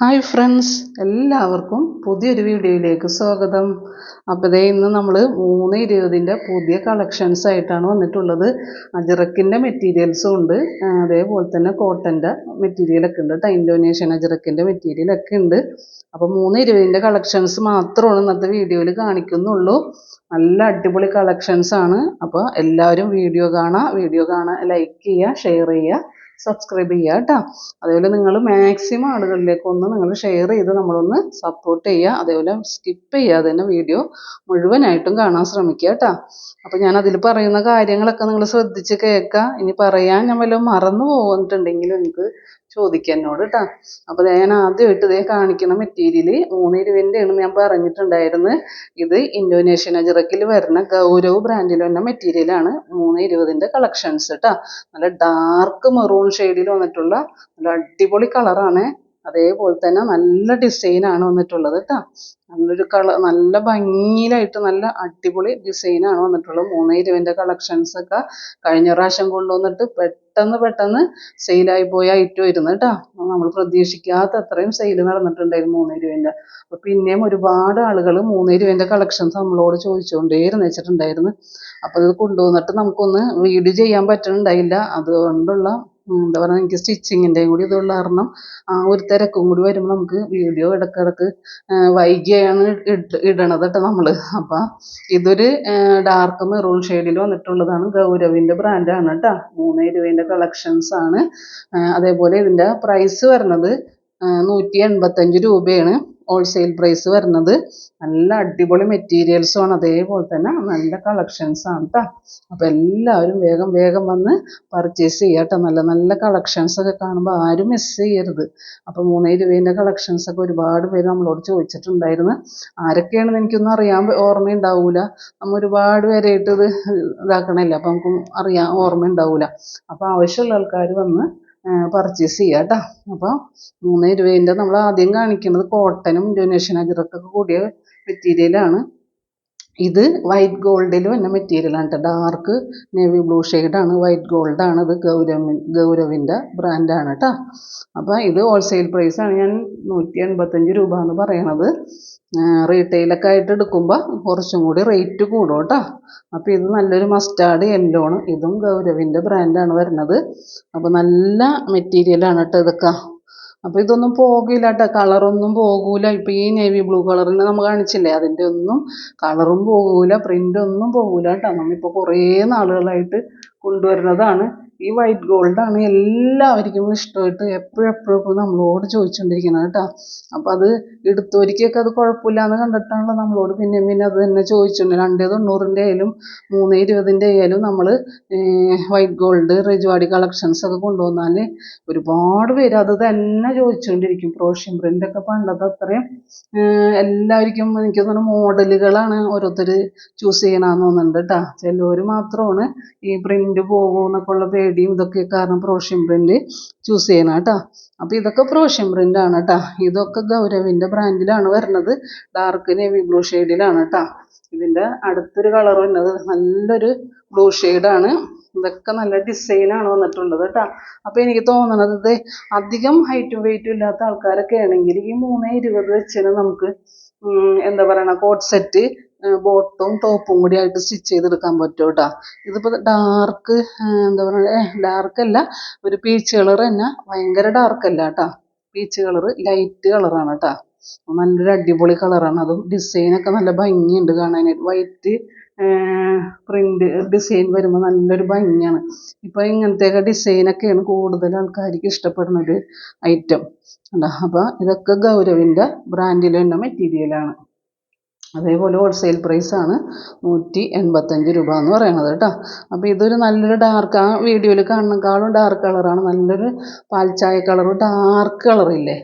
Hi friends എല്ലാവർക്കും പുതിയൊരു വീഡിയോയിലേക്ക് സ്വാഗതം. അപ്പോൾ ഇതേ ഇന്ന് നമ്മൾ മൂന്ന് ഇരുപതിന്റെ പുതിയ കളക്ഷൻസ് ആയിട്ടാണ് വന്നിട്ടുള്ളത്. അജറക്കിന്റെ മെറ്റീരിയൽസും ഉണ്ട്. അതേപോലെ തന്നെ കോട്ടന്റെ മെറ്റീരിയലൊക്കെ ഉണ്ട്. ടൈം ഡൊനേഷൻ അജറക്കിന്റെ മെറ്റീരിയലൊക്കെ ഉണ്ട്. അപ്പോൾ മൂന്ന് ഇരുപതിന്റെ കളക്ഷൻസ് മാത്രമാണ് ഇന്നത്തെ വീഡിയോയിൽ കാണിക്കുന്നുള്ളൂ. നല്ല അടിപൊളി കളക്ഷൻസ് ആണ്. അപ്പോൾ എല്ലാവരും വീഡിയോ കാണുക വീഡിയോ കാണുക ലൈക്ക് ചെയ്യുക ഷെയർ ചെയ്യുക സബ്സ്ക്രൈബ് ചെയ്യുക കേട്ടോ. അതേപോലെ നിങ്ങൾ മാക്സിമം ആളുകളിലേക്ക് ഒന്ന് നിങ്ങൾ ഷെയർ ചെയ്ത് നമ്മളൊന്ന് സപ്പോർട്ട് ചെയ്യുക. അതേപോലെ സ്കിപ്പ് ചെയ്യാതെ തന്നെ വീഡിയോ മുഴുവനായിട്ടും കാണാൻ ശ്രമിക്കുക കേട്ടോ. അപ്പോൾ ഞാൻ അതിൽ പറയുന്ന കാര്യങ്ങളൊക്കെ നിങ്ങൾ ശ്രദ്ധിച്ച് കേൾക്കുക. ഇനി പറയാൻ ഞാൻ വല്ലതും മറന്നു പോകുന്നിട്ടുണ്ടെങ്കിലും നിങ്ങൾക്ക് ചോദിക്കുക എന്നോട് കേട്ടോ അപ്പോൾ ദേ ഞാൻ ആദ്യമായിട്ട് ഇതേ കാണിക്കുന്ന മെറ്റീരിയൽ മൂന്ന് രൂപേന്റെയാണ് ഞാൻ പറഞ്ഞിട്ടുണ്ടായിരുന്നു. ഇത് ഇന്തോനേഷ്യൻ അജറക്കിൽ വരുന്ന ഗൗരവ് ബ്രാൻഡിൽ വരുന്ന മെറ്റീരിയലാണ് മൂന്ന് ഇരുപതിന്റെ കളക്ഷൻസ് കേട്ടോ നല്ല ഡാർക്ക് മെറൂൺ ഷെയ്ഡിൽ വന്നിട്ടുള്ള നല്ല അടിപൊളി കളറാണ് അതേപോലെ തന്നെ നല്ല ഡിസൈനാണ് വന്നിട്ടുള്ളത് കേട്ടോ. നല്ലൊരു കളർ നല്ല ഭംഗിയിലായിട്ട് നല്ല അടിപൊളി ഡിസൈനാണ് വന്നിട്ടുള്ളത്. മൂന്ന് ഇരുപതിന്റെ ഒക്കെ കഴിഞ്ഞ പ്രാവശ്യം കൊണ്ടുവന്നിട്ട് പെട്ടെന്ന് പെട്ടെന്ന് സെയിലായി പോയ ഐറ്റം ആയിരുന്നു കേട്ടോ. നമ്മൾ പ്രതീക്ഷിക്കാത്ത അത്രയും സെയിൽ നടന്നിട്ടുണ്ടായിരുന്നു മൂന്ന് രൂപേന്റെ അപ്പോൾ പിന്നെയും ഒരുപാട് ആളുകൾ മൂന്ന് രൂപേന്റെ കളക്ഷൻസ് നമ്മളോട് ചോദിച്ചുകൊണ്ടേയിരുന്നു വെച്ചിട്ടുണ്ടായിരുന്നു. അപ്പോൾ ഇത് കൊണ്ടുവന്നിട്ട് നമുക്കൊന്ന് വീഡിയോ ചെയ്യാൻ പറ്റുന്നുണ്ടായില്ല അതുകൊണ്ടുള്ള എന്താ പറയുക എനിക്ക് സ്റ്റിച്ചിങ്ങിന്റെയും കൂടി ഇതുള്ള കാരണം ആ ഒരു തിരക്കും കൂടി വരുമ്പോൾ നമുക്ക് വീഡിയോ ഇടയ്ക്കിടയ്ക്ക് വൈകിയാണ് ഇടണത് കേട്ടോ നമ്മൾ അപ്പം ഇതൊരു ഡാർക്ക് മെറൂൺ ഷെയ്ഡിൽ വന്നിട്ടുള്ളതാണ് ഗൗരവിന്റെ ബ്രാൻഡാണ് കേട്ടോ. മൂന്ന് രൂപേന്റെ കളക്ഷൻസ് ആണ്. അതേപോലെ ഇതിന്റെ പ്രൈസ് വരുന്നത് നൂറ്റി എൺപത്തഞ്ച് രൂപയാണ്. ഹോൾസെയിൽ പ്രൈസ് വരുന്നത്. നല്ല അടിപൊളി മെറ്റീരിയൽസും ആണ്. അതേപോലെ തന്നെ നല്ല കളക്ഷൻസ് ആണ് കേട്ടോ അപ്പോൾ എല്ലാവരും വേഗം വേഗം വന്ന് പർച്ചേസ് ചെയ്യുക കേട്ടോ നല്ല നല്ല കളക്ഷൻസ് ഒക്കെ കാണുമ്പോൾ ആരും മിസ് ചെയ്യരുത്. അപ്പോൾ മൂന്നേ രൂപേന്റെ കളക്ഷൻസ് ഒക്കെ ഒരുപാട് പേര് നമ്മളോട് ചോദിച്ചിട്ടുണ്ടായിരുന്നു. ആരൊക്കെയാണെന്ന് എനിക്കൊന്നും അറിയാൻ ഓർമ്മയുണ്ടാവില്ല നമ്മൾ ഒരുപാട് പേരായിട്ട് ഇത് ഇതാക്കണമല്ലോ അപ്പോൾ നമുക്ക് അറിയാൻ ഓർമ്മയുണ്ടാവില്ല അപ്പോൾ ആവശ്യമുള്ള ആൾക്കാർ വന്ന് പർച്ചേസ് ചെയ്യുക കേട്ടോ അപ്പോൾ മൂന്ന് രൂപേന്റെ നമ്മൾ ആദ്യം കാണിക്കുന്നത് കോട്ടനും ഇൻഡോനേഷ്യൻ അജറക്കൊക്കെ കൂടിയ മെറ്റീരിയലാണ് ഇത് വൈറ്റ് ഗോൾഡിൽ വന്ന മെറ്റീരിയലാണ് കേട്ടോ ഡാർക്ക് നേവി ബ്ലൂ ഷെയ്ഡാണ് വൈറ്റ് ഗോൾഡാണ് ഇത് ഗൗരവ ഗൗരവിന്റെ ബ്രാൻഡാണ് കേട്ടോ അപ്പോൾ ഇത് ഹോൾസെയിൽ പ്രൈസാണ് ഞാൻ നൂറ്റി എൺപത്തഞ്ച് രൂപ എന്ന് പറയണത് റീറ്റെയിലൊക്കെ ആയിട്ട് എടുക്കുമ്പോൾ കുറച്ചും കൂടി റേറ്റ് കൂടും കേട്ടോ അപ്പോൾ ഇത് നല്ലൊരു മസ്റ്റാർഡ് യെല്ലോ ആണ്. ഇതും ഗൗരവിന്റെ ബ്രാൻഡാണ് വരുന്നത്. അപ്പോൾ നല്ല മെറ്റീരിയലാണ് കേട്ടോ ഇതൊക്കെ. അപ്പോൾ ഇതൊന്നും പോകില്ല കേട്ടോ കളറൊന്നും പോകൂല. ഇപ്പോൾ ഈ നേവി ബ്ലൂ കളറിന് നമ്മൾ കാണിച്ചില്ലേ? അതിന്റെ ഒന്നും കളറും പോകൂല. പ്രിന്റ് ഒന്നും പോകൂല കേട്ടോ. നമ്മളിപ്പോൾ കുറേ നാളുകളായിട്ട് കൊണ്ടുവരുന്നതാണ്. ഈ വൈറ്റ് ആണ് എല്ലാവർക്കും ഇഷ്ടമായിട്ട് എപ്പോഴും എപ്പോഴും എപ്പോഴും നമ്മളോട് ചോദിച്ചുകൊണ്ടിരിക്കുന്നത് കേട്ടോ. അപ്പോൾ അത് എടുത്തവരിക്കൊക്കെ അത് കുഴപ്പമില്ല എന്ന് കണ്ടിട്ടാണല്ലോ നമ്മളോട് പിന്നെയും പിന്നെ അത് തന്നെ ചോദിച്ചിട്ടുണ്ട് രണ്ടേ തൊണ്ണൂറിന്റെ ആയാലും മൂന്ന് ഇരുപതിന്റെ ആയാലും നമ്മൾ വൈറ്റ് ഗോൾഡ് റിജുവാടി കളക്ഷൻസ് ഒക്കെ കൊണ്ടുവന്നാൽ ഒരുപാട് പേര് അത് തന്നെ ചോദിച്ചുകൊണ്ടിരിക്കും പ്രോഷ്യൻ പ്രിന്റൊക്കെ പണ്ടത്തെ അത്രയും എല്ലാവർക്കും എനിക്ക് തോന്നുന്നു മോഡലുകളാണ് ഓരോരുത്തർ ചൂസ് ചെയ്യണമെന്ന് തോന്നുന്നുണ്ട് കേട്ടോ. ചിലവർ മാത്രമാണ് ഈ പ്രിന്റ് പോകുമെന്നൊക്കെ ഉള്ള ഉള്ള പേടിയും ഇതൊക്കെ കാരണം പ്രോഷ്യൻ പ്രിന്റ് ചൂസ് ചെയ്യണം കേട്ടോ. അപ്പോൾ ഇതൊക്കെ പ്രോഷ്യൻ പ്രിന്റ് ആണ് കേട്ടോ. ഇതൊക്കെ ഗൗരവിന്റെ ബ്രാൻഡിലാണ് വരുന്നത്. ഡാർക്ക് നേവി ബ്ലൂ ഷെയ്ഡിലാണ് കേട്ടോ. ഇതിന്റെ അടുത്തൊരു കളർ വരുന്നത് നല്ലൊരു ബ്ലൂ ഷെയ്ഡാണ് ഇതൊക്കെ നല്ല ഡിസൈനാണ് വന്നിട്ടുള്ളത് കേട്ടോ. അപ്പോൾ എനിക്ക് തോന്നണത് ഇത് അധികം ഹൈറ്റും വെയിറ്റും ഇല്ലാത്ത ആൾക്കാരൊക്കെ ആണെങ്കിൽ ഈ മൂന്ന് ഇരുപത് വെച്ചിന് നമുക്ക് എന്താ പറയണ കോട്ട് സെറ്റ് ബോട്ടും ടോപ്പും കൂടി ആയിട്ട് സ്റ്റിച്ച് ചെയ്തെടുക്കാൻ പറ്റും കേട്ടോ. ഇതിപ്പോൾ ഡാർക്ക് എന്താ പറയുക അല്ല ഒരു പീച്ച് കളർ തന്നെ ഭയങ്കര ഡാർക്ക് അല്ല കേട്ടോ. പീച്ച് കളർ ലൈറ്റ് കളറാണ് കേട്ടോ. നല്ലൊരു അടിപൊളി കളറാണ് അതും ഡിസൈനൊക്കെ നല്ല ഭംഗിയുണ്ട് കാണാനായിട്ട്. വൈറ്റ് പ്രിന്റ് ഡിസൈൻ വരുമ്പോൾ നല്ലൊരു ഭംഗിയാണ്. ഇപ്പോൾ ഇങ്ങനത്തെയൊക്കെ ഡിസൈനൊക്കെയാണ് കൂടുതൽ ആൾക്കാർക്ക് ഇഷ്ടപ്പെടുന്ന ഐറ്റം കണ്ടോ? അപ്പോൾ ഇതൊക്കെ ഗൗരവിന്റെ ബ്രാൻഡിലുള്ള മെറ്റീരിയലാണ് അതേപോലെ ഹോൾസെയിൽ പ്രൈസാണ് നൂറ്റി എൺപത്തഞ്ച് രൂപ എന്ന് പറയുന്നത് കേട്ടോ. അപ്പോൾ ഇതൊരു നല്ലൊരു ഡാർക്ക് ആ വീഡിയോയിൽ കാണുന്നേക്കാളും ഡാർക്ക് കളറാണ് നല്ലൊരു പാൽച്ചായ കളർ ഡാർക്ക് കളറില്ലേ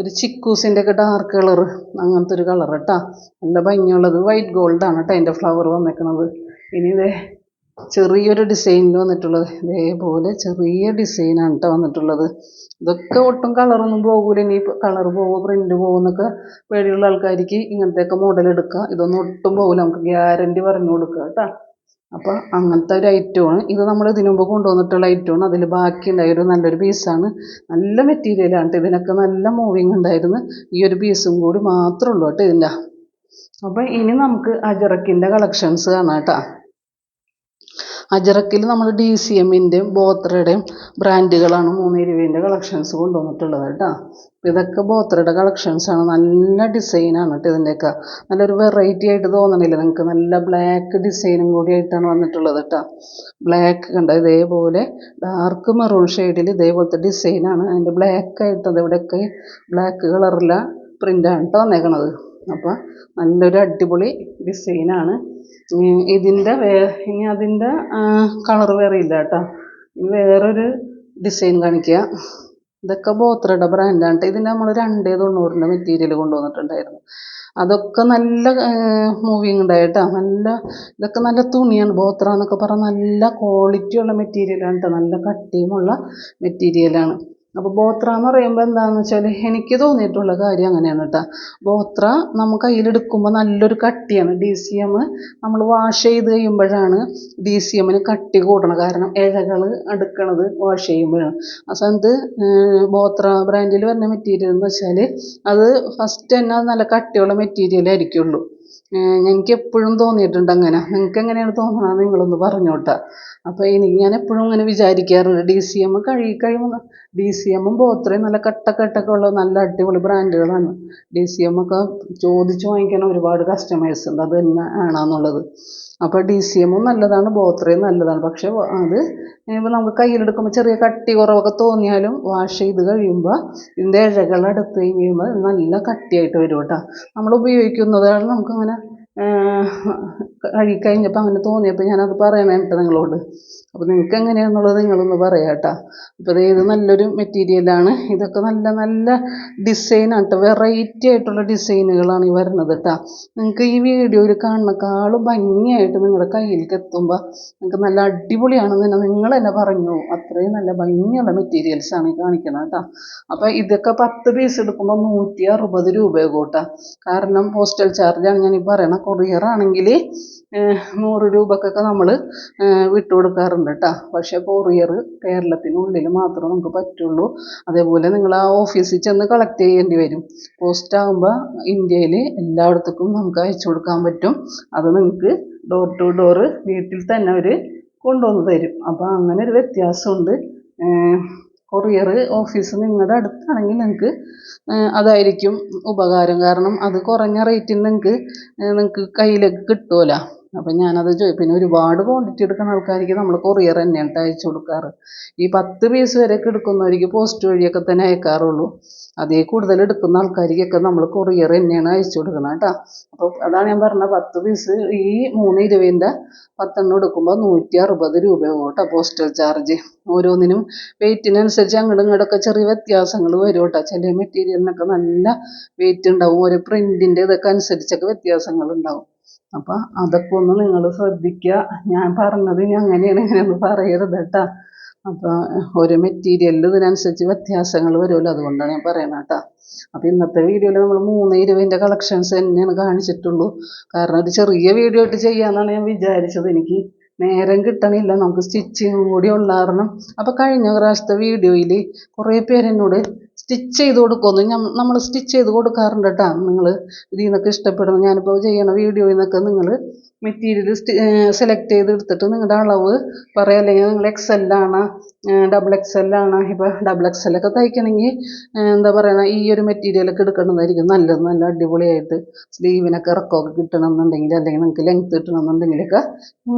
ഒരു ചിക്കൂസിന്റെ ഒക്കെ ഡാർക്ക് കളർ അങ്ങനത്തെ ഒരു കളർ കേട്ടോ. നല്ല ഭംഗിയുള്ളത്. വൈറ്റ് ഗോൾഡാണ് കേട്ടോ അതിന്റെ ഫ്ലവർ വന്നേക്കണത്. ഇനി ഇതേ ചെറിയൊരു ഡിസൈനിൽ വന്നിട്ടുള്ളത്. ഇതേപോലെ ചെറിയ ഡിസൈനാണ് കേട്ടോ വന്നിട്ടുള്ളത്. ഇതൊക്കെ ഒട്ടും കളറൊന്നും പോകൂല. ഇനി കളർ പോവോ പ്രിന്റ് പോകുമെന്നൊക്കെ പേടിയുള്ള ആൾക്കാർക്ക് ഇങ്ങനത്തെയൊക്കെ മോഡൽ എടുക്കുക ഇതൊന്നും ഒട്ടും പോകില്ല നമുക്ക് ഗ്യാരണ്ടി പറഞ്ഞു കൊടുക്കുക കേട്ടോ അപ്പോൾ അങ്ങനത്തെ ഒരു ഐറ്റമാണ് ഇത് നമ്മൾ ഇതിനു മുമ്പ് കൊണ്ടുവന്നിട്ടുള്ള ഐറ്റമാണ് അതിൽ ബാക്കിയുണ്ടായ ഒരു നല്ലൊരു പീസാണ് നല്ല മെറ്റീരിയലാണ് ഇതിനൊക്കെ നല്ല മൂവിങ് ഉണ്ടായിരുന്നു. ഈ ഒരു പീസും കൂടി മാത്രമേ ഉള്ളൂ കേട്ടോ ഇതിന്റെ അപ്പോൾ ഇനി നമുക്ക് അജറക്കിന്റെ കളക്ഷൻസ് കാണാം കേട്ടോ അജറക്കിൽ നമ്മൾ ഡി സി എമ്മിന്റെയും ബോത്രയുടെയും ബ്രാൻഡുകളാണ് മൂന്ന് ഇരുപതിന്റെ കളക്ഷൻസ് കൊണ്ടുവന്നിട്ടുള്ളത് കേട്ടോ. ഇതൊക്കെ ബോത്രയുടെ കളക്ഷൻസാണ് നല്ല ഡിസൈനാണ് കേട്ടോ ഇതിന്റെയൊക്കെ നല്ലൊരു വെറൈറ്റി ആയിട്ട് തോന്നണില്ല. നിങ്ങൾക്ക് നല്ല ബ്ലാക്ക് ഡിസൈനും കൂടി ആയിട്ടാണ് വന്നിട്ടുള്ളത് കേട്ടോ. ബ്ലാക്ക് കണ്ട? ഇതേപോലെ ഡാർക്ക് മെറൂൺ ഷെയ്ഡിൽ ഇതേപോലത്തെ ഡിസൈനാണ് അതിന്റെ ബ്ലാക്ക് ആയിട്ട് ഇവിടെയൊക്കെ ബ്ലാക്ക് കളറിലെ പ്രിന്റാണ് കേട്ടോ വന്നേക്കണത്. അപ്പോൾ നല്ലൊരു അടിപൊളി ഡിസൈനാണ്. ഇതിന്റെ വേ ഇനി അതിന്റെ കളർ വേറെ ഇല്ല കേട്ടോ. വേറൊരു ഡിസൈൻ കാണിക്കുക ഇതൊക്കെ ബോത്രയുടെ ബ്രാൻഡാണ് കേട്ടോ ഇതിന്റെ നമ്മൾ രണ്ടേ തൊണ്ണൂറിന്റെ മെറ്റീരിയൽ കൊണ്ടുവന്നിട്ടുണ്ടായിരുന്നു. അതൊക്കെ നല്ല മൂവിങ് ഉണ്ടായി കേട്ടോ. നല്ല ഇതൊക്കെ നല്ല തുണിയാണ്. ബോത്ര എന്നൊക്കെ പറഞ്ഞാൽ നല്ല ക്വാളിറ്റിയുള്ള മെറ്റീരിയലാണ് കേട്ടോ നല്ല കട്ടിയുമുള്ള മെറ്റീരിയലാണ് അപ്പോൾ ബോത്ര എന്ന് പറയുമ്പോൾ എന്താണെന്ന് വെച്ചാൽ എനിക്ക് തോന്നിയിട്ടുള്ള കാര്യം അങ്ങനെയാണ് കേട്ടോ. ബോത്ര നമ്മൾ കയ്യിലെടുക്കുമ്പോൾ നല്ലൊരു കട്ടിയാണ്. ഡി സി എം നമ്മൾ വാഷ് ചെയ്ത് കഴിയുമ്പോഴാണ് ഡി സി എമ്മിന് കട്ടി കൂടണത്. കാരണം ഇഴകൾ അടുക്കണത് വാഷ് ചെയ്യുമ്പോഴാണ്. ആ സമയത്ത് ബോത്ര ബ്രാൻഡിൽ വരുന്ന മെറ്റീരിയൽ എന്ന് വെച്ചാൽ അത് ഫസ്റ്റ് തന്നെ അത് നല്ല കട്ടിയുള്ള മെറ്റീരിയൽ ആയിരിക്കുള്ളൂ. എനിക്ക് എപ്പോഴും തോന്നിയിട്ടുണ്ട് അങ്ങനെ. നിങ്ങൾക്ക് എങ്ങനെയാണ് തോന്നുന്നത് നിങ്ങളൊന്ന് പറഞ്ഞോട്ടെ. അപ്പോൾ ഇനി ഞാൻ എപ്പോഴും ഇങ്ങനെ വിചാരിക്കാറുണ്ട്. ഡി സി എം കഴുകി കഴിയുമ്പോൾ ഡി സി എമ്മും ബോത്രയും നല്ല കട്ട ഉള്ള നല്ല അടിപൊളി ബ്രാൻഡുകളാണ്. ഡി സി എം ഒക്കെ ചോദിച്ച് വാങ്ങിക്കാൻ ഒരുപാട് കസ്റ്റമേഴ്സ് ഉണ്ട്. അത് തന്നെ ആണെന്നുള്ളത്. അപ്പോൾ ഡി സി എമ്മും നല്ലതാണ്. ബോത്രയും നല്ലതാണ്. പക്ഷേ അത് ഇപ്പോൾ നമുക്ക് കയ്യിലെടുക്കുമ്പോൾ ചെറിയ കട്ടി കുറവൊക്കെ തോന്നിയാലും വാഷ് ചെയ്ത് കഴിയുമ്പോൾ ഇതിന്റെ ഇഴകളെടുത്ത് കഴിയുമ്പോൾ നല്ല കട്ടിയായിട്ട് വരും കേട്ടോ. നമ്മൾ ഉപയോഗിക്കുന്നതാണ് നമുക്കങ്ങനെ കഴുകി കഴിഞ്ഞപ്പോൾ അങ്ങനെ തോന്നിയപ്പോൾ ഞാനത് പറയണം കേട്ടോ നിങ്ങളോട്. അപ്പോൾ നിങ്ങൾക്ക് എങ്ങനെയാണെന്നുള്ളത് നിങ്ങളൊന്ന് പറയാം കേട്ടോ. അപ്പോൾ ഇത് നല്ലൊരു മെറ്റീരിയലാണ് ഇതൊക്കെ നല്ല നല്ല ഡിസൈനാണ് കേട്ടോ. വെറൈറ്റി ആയിട്ടുള്ള ഡിസൈനുകളാണ് ഈ വരുന്നത് കേട്ടോ. നിങ്ങൾക്ക് ഈ വീഡിയോയിൽ കാണുന്നേക്കാളും ഭംഗിയായിട്ട് നിങ്ങളുടെ കയ്യിലേക്ക് എത്തുമ്പോൾ നിങ്ങൾക്ക് നല്ല അടിപൊളിയാണെന്ന് തന്നെ നിങ്ങൾ തന്നെ പറഞ്ഞു. അത്രയും നല്ല ഭംഗിയുള്ള മെറ്റീരിയൽസാണ് ഈ കാണിക്കുന്നത് കേട്ടോ. അപ്പോൾ ഇതൊക്കെ പത്ത് പീസ് എടുക്കുമ്പോൾ നൂറ്റി അറുപത് രൂപ കേട്ടോ. കാരണം പോസ്റ്റൽ ചാർജാണ് ഞാൻ ഈ പറയണത് കൊറിയർ ആണെങ്കിൽ നൂറ് രൂപക്കൊക്കെ നമ്മൾ വിട്ടു കൊടുക്കാറുണ്ട് കേട്ടോ പക്ഷേ കൊറിയർ കേരളത്തിനുള്ളിൽ മാത്രമേ നമുക്ക് പറ്റുള്ളൂ. അതേപോലെ നിങ്ങൾ ആ ഓഫീസിൽ ചെന്ന് കളക്ട് ചെയ്യേണ്ടി വരും. പോസ്റ്റ് ആകുമ്പോൾ ഇന്ത്യയിൽ എല്ലായിടത്തേക്കും നമുക്ക് അയച്ചു കൊടുക്കാൻ പറ്റും. അത് നിങ്ങൾക്ക് ഡോർ ടു ഡോർ വീട്ടിൽ തന്നെ അവർ കൊണ്ടുവന്ന് തരും. അപ്പോൾ അങ്ങനെ ഒരു വ്യത്യാസമുണ്ട്. കൊറിയർ ഓഫീസ് നിങ്ങളുടെ അടുത്താണെങ്കിൽ നിങ്ങൾക്ക് അതായിരിക്കും ഉപകാരം. കാരണം അത് കുറഞ്ഞ റേറ്റിന് നിങ്ങൾക്ക് നിങ്ങൾക്ക് കയ്യിലേക്ക് കിട്ടുമല്ലോ അപ്പം ഞാനത് ചോദിച്ചു പിന്നെ ഒരുപാട് ക്വാണ്ടിറ്റി എടുക്കുന്ന ആൾക്കാർക്ക് നമ്മൾ കൊറിയർ തന്നെയാണ് അയച്ചു കൊടുക്കാറ്. ഈ പത്ത് പീസ് വരെയൊക്കെ എടുക്കുന്നവർക്ക് പോസ്റ്റ് വഴിയൊക്കെ തന്നെ അയക്കാറുള്ളൂ. അതിൽ കൂടുതൽ എടുക്കുന്ന ആൾക്കാർക്കൊക്കെ നമ്മൾ കൊറിയർ തന്നെയാണ് അയച്ചു കൊടുക്കുന്നത് കേട്ടോ. അപ്പോൾ അതാണ് ഞാൻ പറഞ്ഞത് പത്ത് പീസ് ഈ മൂന്ന് ഇരുപതിന്റെ പത്തെണ്ണം എടുക്കുമ്പോൾ നൂറ്റി അറുപത് രൂപയാവും കേട്ടോ പോസ്റ്റൽ ചാർജ് ഓരോന്നിനും വെയിറ്റിനനുസരിച്ച് അങ്ങോട്ടും ഇങ്ങോട്ടൊക്കെ ചെറിയ വ്യത്യാസങ്ങൾ വരും കേട്ടോ. ചില മെറ്റീരിയലിനൊക്കെ നല്ല വെയിറ്റ് ഉണ്ടാവും. ഓരോ പ്രിന്റിന്റെ ഇതൊക്കെ അനുസരിച്ചൊക്കെ വ്യത്യാസങ്ങൾ ഉണ്ടാവും. അപ്പോൾ അതൊക്കെ ഒന്ന് നിങ്ങൾ ശ്രദ്ധിക്കുക. ഞാൻ പറഞ്ഞത് ഇനി അങ്ങനെയാണ് ഇങ്ങനെയൊന്നും പറയരുത് കേട്ടോ. അപ്പോൾ ഓരോ മെറ്റീരിയലിൽ ഇതിനനുസരിച്ച് വ്യത്യാസങ്ങൾ വരുമല്ലോ അതുകൊണ്ടാണ് ഞാൻ പറയുന്നത് കേട്ടോ. അപ്പോൾ ഇന്നത്തെ വീഡിയോയിൽ നമ്മൾ മൂന്ന് ഇരുപതിന്റെ കളക്ഷൻസ് തന്നെയാണ് കാണിച്ചിട്ടുള്ളൂ. കാരണം ഒരു ചെറിയ വീഡിയോ ആയിട്ട് ചെയ്യാമെന്നാണ് ഞാൻ വിചാരിച്ചത്. എനിക്ക് നേരം കിട്ടണില്ല. നമുക്ക് സ്റ്റിച്ചിങ്ങും കൂടി ഉള്ള അപ്പോൾ കഴിഞ്ഞ പ്രാവശ്യത്തെ വീഡിയോയിൽ കുറേ പേര് എന്നോട് സ്റ്റിച്ച് ചെയ്ത് കൊടുക്കുമെന്ന് നമ്മൾ സ്റ്റിച്ച് ചെയ്ത് കൊടുക്കാറുണ്ട് കേട്ടോ നിങ്ങൾ ഇതിൽ നിന്നൊക്കെ ഇഷ്ടപ്പെടുന്നു ഞാനിപ്പോൾ ചെയ്യണ വീഡിയോയിൽ നിന്നൊക്കെ നിങ്ങൾ മെറ്റീരിയൽ സെലക്ട് ചെയ്ത് എടുത്തിട്ട് നിങ്ങളുടെ അളവ് പറയാം. അല്ലെങ്കിൽ നിങ്ങൾ എക്സ് എല്ലാണ് ഡബിൾ എക്സ് എല്ലാണ് ഇപ്പോൾ ഡബിൾ എക്സ് എല്ലൊക്കെ തയ്ക്കണമെങ്കിൽ എന്താ പറയുക ഈ ഒരു മെറ്റീരിയലൊക്കെ എടുക്കണമെന്നായിരിക്കും നല്ലത്. നല്ല അടിപൊളിയായിട്ട് സ്ലീവിനൊക്കെ ഇറക്കമൊക്കെ കിട്ടണമെന്നുണ്ടെങ്കിൽ അല്ലെങ്കിൽ നിങ്ങൾക്ക് ലെങ്ത്ത് കിട്ടണമെന്നുണ്ടെങ്കിലൊക്കെ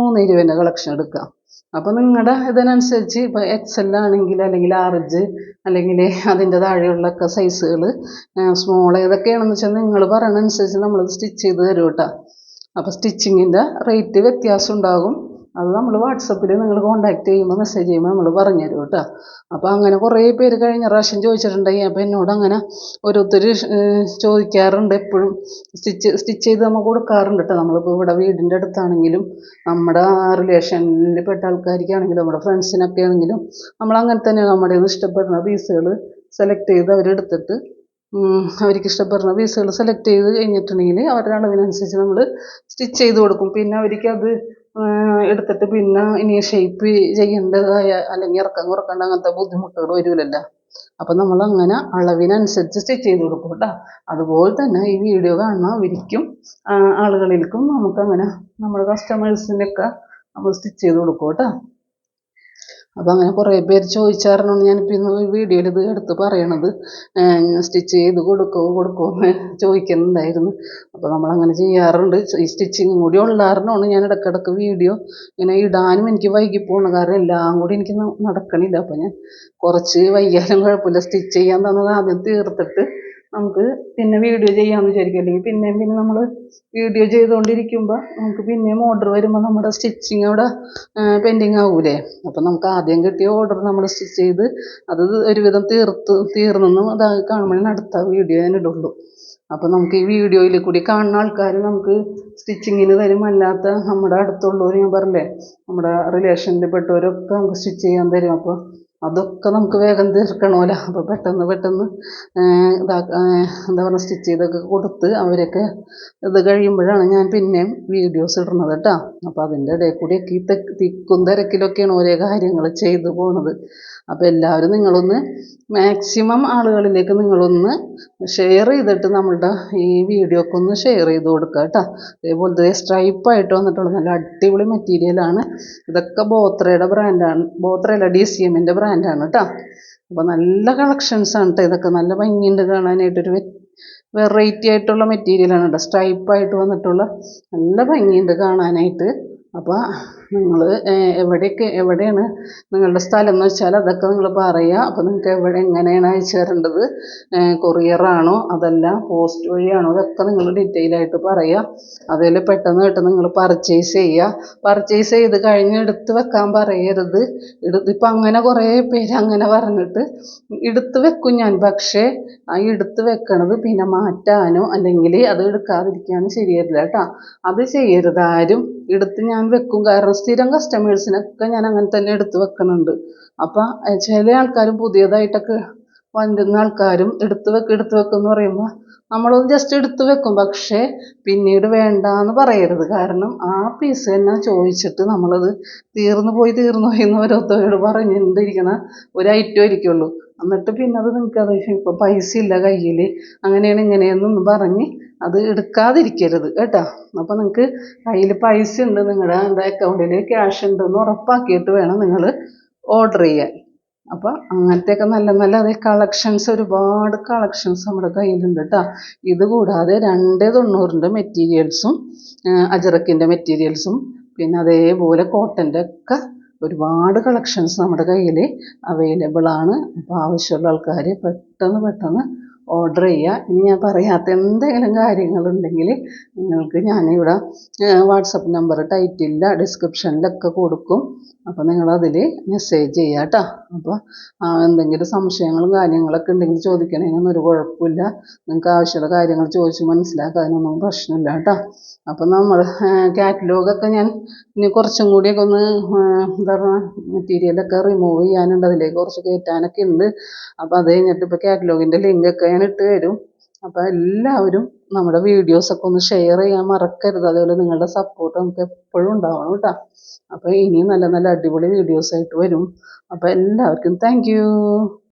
മൂന്ന് ഇരുപതിന്റെ കളക്ഷൻ എടുക്കാം. അപ്പോൾ നിങ്ങളുടെ ഇതിനനുസരിച്ച് ഇപ്പോൾ എക്സ് എൽ ആണെങ്കിൽ അല്ലെങ്കിൽ ആർജ് അല്ലെങ്കിൽ അതിന്റെ താഴെയുള്ളൊക്കെ സൈസുകൾ സ്മോൾ ഏതൊക്കെയാണെന്ന് വെച്ചാൽ നിങ്ങൾ പറയണ അനുസരിച്ച് നമ്മൾ സ്റ്റിച്ച് ചെയ്ത് തരും കേട്ടോ അപ്പോൾ സ്റ്റിച്ചിങ്ങിന്റെ റേറ്റ് വ്യത്യാസം ഉണ്ടാകും. അത് നമ്മൾ വാട്സപ്പിൽ നിങ്ങൾ കോണ്ടാക്ട് ചെയ്യുമ്പോൾ മെസ്സേജ് ചെയ്യുമ്പോൾ നമ്മൾ പറഞ്ഞു തരും കേട്ടോ. അപ്പോൾ അങ്ങനെ കുറേ പേര് കഴിഞ്ഞ പ്രാവശ്യം ചോദിച്ചിട്ടുണ്ടെങ്കിൽ അപ്പോൾ എന്നോട് അങ്ങനെ ഓരോരുത്തർ ചോദിക്കാറുണ്ട് എപ്പോഴും. സ്റ്റിച്ച് സ്റ്റിച്ച് ചെയ്ത് നമ്മൾ കൊടുക്കാറുണ്ട് കേട്ടോ. നമ്മളിപ്പോൾ ഇവിടെ വീടിന്റെ അടുത്താണെങ്കിലും നമ്മുടെ റിലേഷനിൽ പെട്ട ആൾക്കാർക്കാണെങ്കിലും നമ്മുടെ ഫ്രണ്ട്സിനൊക്കെ ആണെങ്കിലും നമ്മൾ അങ്ങനെ തന്നെ നമ്മുടെ ഇഷ്ടപ്പെടുന്ന പീസുകൾ സെലക്ട് ചെയ്ത് അവരെടുത്തിട്ട് അവർക്ക് ഇഷ്ടപ്പെടുന്ന പീസുകൾ സെലക്ട് ചെയ്ത് കഴിഞ്ഞിട്ടുണ്ടെങ്കിൽ അവരുടെ അളവിനനുസരിച്ച് നമ്മൾ സ്റ്റിച്ച് ചെയ്ത് കൊടുക്കും. പിന്നെ അവർക്കത് എടുത്തിട്ട് പിന്നെ ഇനി ഷേപ്പ് ചെയ്യേണ്ടതായ അല്ലെങ്കിൽ ഇറക്കം കുറക്കേണ്ട അങ്ങനത്തെ ബുദ്ധിമുട്ടുകൾ വരില്ലല്ലോ അപ്പം നമ്മൾ അങ്ങനെ അളവിനനുസരിച്ച് സ്റ്റിച്ച് ചെയ്ത് കൊടുക്കും കേട്ടോ. അതുപോലെ തന്നെ ഈ വീഡിയോ കാണുന്നവർക്കും ആളുകളിലേക്കും നമുക്കങ്ങനെ നമ്മുടെ കസ്റ്റമേഴ്സിനൊക്കെ നമ്മൾ സ്റ്റിച്ച് ചെയ്ത് കൊടുക്കും കേട്ടോ. അപ്പോൾ അങ്ങനെ കുറേ പേര് ചോദിച്ചായിരുന്നാണ് ഞാനിപ്പോൾ ഇന്ന് വീഡിയോയിൽ ഇത് എടുത്ത് പറയണത്. സ്റ്റിച്ച് ചെയ്ത് കൊടുക്കുമോ കൊടുക്കുമോ എന്ന് ചോദിക്കുന്നുണ്ടായിരുന്നു. അപ്പോൾ നമ്മളങ്ങനെ ചെയ്യാറുണ്ട്. ഈ സ്റ്റിച്ചിങ് കൂടി ഉള്ള കാരണമാണ് ഞാൻ ഇടയ്ക്കിടയ്ക്ക് വീഡിയോ ഇങ്ങനെ ഇടാനും എനിക്ക് വൈകി പോകണം കാരണം എല്ലാം കൂടി എനിക്ക് നടക്കണില്ല. അപ്പോൾ ഞാൻ കുറച്ച് വൈകിയാലും കുഴപ്പമില്ല. സ്റ്റിച്ച് ചെയ്യാൻ തന്നത് ആദ്യം തീർത്തിട്ട് നമുക്ക് പിന്നെ വീഡിയോ ചെയ്യാമെന്ന് വിചാരിക്കും. അല്ലെങ്കിൽ പിന്നെയും പിന്നെ നമ്മൾ വീഡിയോ ചെയ്തുകൊണ്ടിരിക്കുമ്പോൾ നമുക്ക് പിന്നെയും ഓർഡർ വരുമ്പോൾ നമ്മുടെ സ്റ്റിച്ചിങ് അവിടെ പെൻഡിങ് ആവൂലേ? അപ്പം നമുക്ക് ആദ്യം കിട്ടിയ ഓർഡർ നമ്മൾ സ്റ്റിച്ച് ചെയ്ത് അത് ഒരുവിധം തീർത്ത് തീർന്നെന്ന് അത് കാണുമ്പോഴേ അടുത്ത വീഡിയോ ഞാൻ ഇടുള്ളൂ. അപ്പോൾ നമുക്ക് ഈ വീഡിയോയിൽ കൂടി കാണുന്ന ആൾക്കാർ നമുക്ക് സ്റ്റിച്ചിങ്ങിന് തരും അല്ലാത്ത നമ്മുടെ അടുത്തുള്ളവർ ഞാൻ പറഞ്ഞില്ലേ നമ്മുടെ റിലേഷനിൽ പെട്ടവരൊക്കെ നമുക്ക് സ്റ്റിച്ച് ചെയ്യാൻ തരും. അപ്പോൾ അതൊക്കെ നമുക്ക് വേഗം തീർക്കണമല്ലോ. അപ്പോൾ പെട്ടെന്ന് പെട്ടെന്ന് എന്താ പറയുക സ്റ്റിച്ച് ചെയ്തൊക്കെ കൊടുത്ത് അവരൊക്കെ ഇത് കഴിയുമ്പോഴാണ് ഞാൻ പിന്നെയും വീഡിയോസ് ഇടുന്നത് കേട്ടോ. അപ്പോൾ അതിന്റെ ഇടയിൽ കൂടിയൊക്കെ ഈ തിക്കും തിരക്കിലൊക്കെയാണ് ഓരോ കാര്യങ്ങൾ ചെയ്തു പോണത്. അപ്പോൾ എല്ലാവരും നിങ്ങളൊന്ന് മാക്സിമം ആളുകളിലേക്ക് നിങ്ങളൊന്ന് ഷെയർ ചെയ്തിട്ട് നമ്മളുടെ ഈ വീഡിയോ ഒക്കെ ഒന്ന് ഷെയർ ചെയ്ത് കൊടുക്കുക കേട്ടോ. അതേപോലത്തെ സ്ട്രൈപ്പായിട്ട് വന്നിട്ടുള്ള നല്ല അടിപൊളി മെറ്റീരിയലാണ് ഇതൊക്കെ ബോത്രയുടെ ബ്രാൻഡാണ് ബോത്രയല്ല ഡി സി എമ്മിന്റെ ബ്രാൻഡാണ് കേട്ടോ അപ്പോൾ നല്ല കളക്ഷൻസാണ് കേട്ടോ ഇതൊക്കെ. നല്ല ഭംഗിയുണ്ട് കാണാനായിട്ടൊരു വെറൈറ്റി ആയിട്ടുള്ള മെറ്റീരിയലാണ് കേട്ടോ സ്ട്രൈപ്പായിട്ട് വന്നിട്ടുള്ള നല്ല ഭംഗിയുണ്ട് കാണാനായിട്ട്. അപ്പോൾ നിങ്ങൾ എവിടെയൊക്കെ എവിടെയാണ് നിങ്ങളുടെ സ്ഥലം എന്ന് വെച്ചാൽ അതൊക്കെ നിങ്ങൾ പറയുക അപ്പോൾ നിങ്ങൾക്ക് എവിടെ എങ്ങനെയാണ് അയച്ചു തരേണ്ടത്? കൊറിയറാണോ അതല്ല പോസ്റ്റ് വഴിയാണോ? അതൊക്കെ നിങ്ങൾ ഡീറ്റെയിൽ ആയിട്ട് പറയുക അതിൽ പെട്ടെന്ന് പെട്ടെന്ന് നിങ്ങൾ പർച്ചേസ് ചെയ്യുക പർച്ചേസ് ചെയ്ത് കഴിഞ്ഞ് എടുത്ത് വെക്കാൻ പറയരുത്. എടുത്ത് ഇപ്പം അങ്ങനെ കുറേ പേര് അങ്ങനെ പറഞ്ഞിട്ട് എടുത്ത് വെക്കും ഞാൻ. പക്ഷേ ആ എടുത്ത് വെക്കണത് പിന്നെ മാറ്റാനോ അല്ലെങ്കിൽ അത് എടുക്കാതിരിക്കാനോ ശരിയല്ല കേട്ടോ. അത് ചെയ്യരുത് ആരും. എടുത്ത് ഞാൻ വെക്കും. കാരണം സ്ഥിരം കസ്റ്റമേഴ്സിനൊക്കെ ഞാൻ അങ്ങനെ തന്നെ എടുത്തു വെക്കുന്നുണ്ട്. അപ്പം ചില ആൾക്കാരും പുതിയതായിട്ടൊക്കെ വരുന്ന ആൾക്കാരും എടുത്തു വെക്ക് എടുത്തു വെക്ക് എന്ന് പറയുമ്പോൾ നമ്മളൊന്ന് ജസ്റ്റ് എടുത്ത് വെക്കും. പക്ഷേ പിന്നീട് വേണ്ട എന്ന് പറയരുത്. കാരണം ആ പീസ് തന്നെ ചോദിച്ചിട്ട് നമ്മളത് തീർന്നു പോയി തീർന്നു പോയി എന്ന് ഓരോരുത്തരോട് പറഞ്ഞുകൊണ്ടിരിക്കുന്ന ഒരു ഐറ്റം ആയിരിക്കുള്ളൂ. എന്നിട്ട് പിന്നെ അത് നിങ്ങൾക്കത് ഇപ്പോൾ പൈസ ഇല്ല കയ്യിൽ അങ്ങനെയാണ് ഇങ്ങനെയെന്നൊന്ന് പറഞ്ഞ് അത് എടുക്കാതിരിക്കരുത് കേട്ടോ. അപ്പോൾ നിങ്ങൾക്ക് കയ്യിൽ പൈസ ഉണ്ട്. നിങ്ങളുടെ അക്കൗണ്ടിൽ ക്യാഷ് ഉണ്ടെന്ന് ഉറപ്പാക്കിയിട്ട് വേണം നിങ്ങൾ ഓർഡർ ചെയ്യാൻ. അപ്പോൾ അങ്ങനത്തെയൊക്കെ നല്ല നല്ല അതേ കളക്ഷൻസ് ഒരുപാട് കളക്ഷൻസ് നമ്മുടെ കയ്യിലുണ്ട് കേട്ടോ ഇത് കൂടാതെ രണ്ട് തൊണ്ണൂറിന്റെ മെറ്റീരിയൽസും അജറക്കിന്റെ മെറ്റീരിയൽസും പിന്നെ അതേപോലെ കോട്ടന്റെ ഒക്കെ ഒരുപാട് കളക്ഷൻസ് നമ്മുടെ കയ്യിൽ അവൈലബിൾ ആണ്. അപ്പോൾ ആവശ്യമുള്ള ആൾക്കാർ പെട്ടെന്ന് പെട്ടെന്ന് ഓർഡർ ചെയ്യുക ഇനി ഞാൻ പറയാത്ത എന്തെങ്കിലും കാര്യങ്ങളുണ്ടെങ്കിൽ നിങ്ങൾക്ക് ഞാനിവിടെ വാട്സപ്പ് നമ്പർ ടൈറ്റിലിൽ ഡിസ്ക്രിപ്ഷനിലൊക്കെ കൊടുക്കും. അപ്പോൾ നിങ്ങളതിൽ മെസ്സേജ് ചെയ്യുക കേട്ടോ അപ്പോൾ എന്തെങ്കിലും സംശയങ്ങളും കാര്യങ്ങളൊക്കെ ഉണ്ടെങ്കിൽ ചോദിക്കണമെങ്കിൽ ഒരു കുഴപ്പമില്ല. നിങ്ങൾക്ക് ആവശ്യമുള്ള കാര്യങ്ങൾ ചോദിച്ച് മനസ്സിലാക്കാനൊന്നും പ്രശ്നമില്ല കേട്ടോ അപ്പോൾ നമ്മൾ കാറ്റലോഗൊക്കെ ഞാൻ ഇനി കുറച്ചും കൂടിയൊക്കെ ഒന്ന് എന്താ പറയുക മെറ്റീരിയലൊക്കെ റിമൂവ് ചെയ്യാനുണ്ട്. അതിലേക്ക് കുറച്ച് കയറ്റാനൊക്കെ ഉണ്ട്. അപ്പോൾ അത് കഴിഞ്ഞിട്ട് ഇപ്പോൾ കാറ്റലോഗിന്റെ ലിങ്കൊക്കെ ഞാൻ ഇട്ട് തരും. അപ്പോൾ എല്ലാവരും നമ്മുടെ വീഡിയോസൊക്കെ ഒന്ന് ഷെയർ ചെയ്യാൻ മറക്കരുത്. അതുപോലെ നിങ്ങളുടെ സപ്പോർട്ട് നമുക്ക് എപ്പോഴും ഉണ്ടാവണം കേട്ടോ. അപ്പോൾ ഇനിയും നല്ല നല്ല അടിപൊളി വീഡിയോസായിട്ട് വരും. അപ്പോൾ എല്ലാവർക്കും താങ്ക്